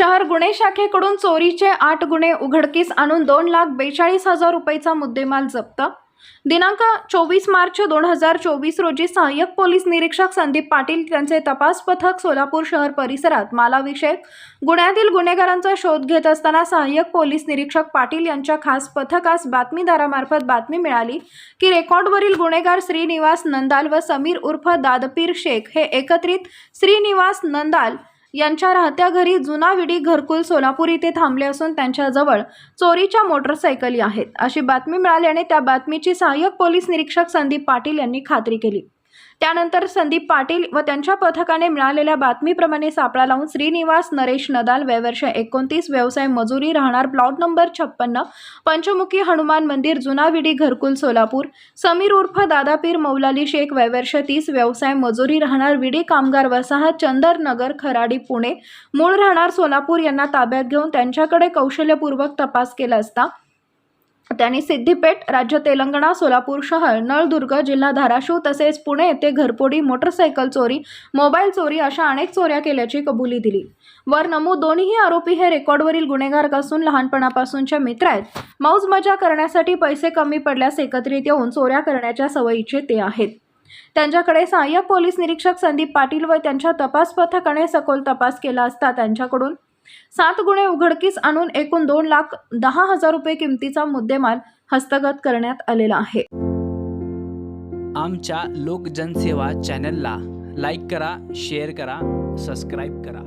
शहर गुन्हे शाखेकडून चोरीचे आठ गुन्हे उघडकीस आणून दोन लाख बेचाळीस हजार रुपयेचा मुद्देमाल जप्त. दिनांक चोवीस मार्च दोन हजार चोवीस रोजी सहाय्यक पोलीस निरीक्षक संदीप पाटील यांचे तपास पथक सोलापूर शहर परिसरात मालाविषयक गुन्ह्यातील गुन्हेगारांचा शोध घेत असताना सहाय्यक पोलीस निरीक्षक पाटील यांच्या खास पथकास बातमीदारामार्फत बातमी मिळाली की रेकॉर्डवरील गुन्हेगार श्रीनिवास नंदाल व समीर उर्फ दादपीर शेख हे एकत्रित श्रीनिवास नंदाल यांच्या राहत्या घरी जुना विडी घरकुल सोलापूर इथे थांबले असून त्यांच्याजवळ चोरीच्या मोटरसायकली आहेत. अशी बातमी मिळाल्याने त्या बातमीची सहाय्यक पोलीस निरीक्षक संदीप पाटील यांनी खात्री केली. त्यानंतर संदीप पाटील व त्यांच्या पथकाने मिळालेल्या बातमीप्रमाणे सापळा लावून श्रीनिवास नरेश नदाल वयवर्ष एकोणतीस व्यवसाय मजुरी राहणार प्लॉट नंबर छप्पन्न पंचमुखी हनुमान मंदिर जुना विडी घरकुल सोलापूर समीर उर्फ दादापीर मौलाली शेख वयवर्ष तीस व्यवसाय मजुरी राहणार विडी कामगार वसाहत चंदरनगर खराडी पुणे मूळ राहणार सोलापूर यांना ताब्यात घेऊन त्यांच्याकडे कौशल्यपूर्वक तपास केला असता त्यांनी सिद्धिपेठ राज्य तेलंगणा सोलापूर शहर नळदुर्ग जिल्हा धाराशिव तसेच पुणे येथे घरपोडी मोटरसायकल चोरी मोबाईल चोरी अशा अनेक चोऱ्या केल्याची कबुली दिली. वर नमूद दोन्ही आरोपी हे रेकॉर्डवरील गुन्हेगार असून लहानपणापासूनचे मित्र आहेत. मौज मजा करण्यासाठी पैसे कमी पडल्यास एकत्रित येऊन चोऱ्या करण्याच्या सवयीचे ते आहेत. त्यांच्याकडे सहाय्यक पोलीस निरीक्षक संदीप पाटील व त्यांच्या तपास पथकाने सखोल तपास केला असता त्यांच्याकडून सात गुन्हे उघडकीस आणून एकूण दोन लाख दहा हजार रुपये किमतीचा मुद्देमाल हस्तगत करण्यात आलेला आहे. आमच्या लोकजनसेवा चॅनलला लाईक करा शेअर करा सबस्क्राईब करा.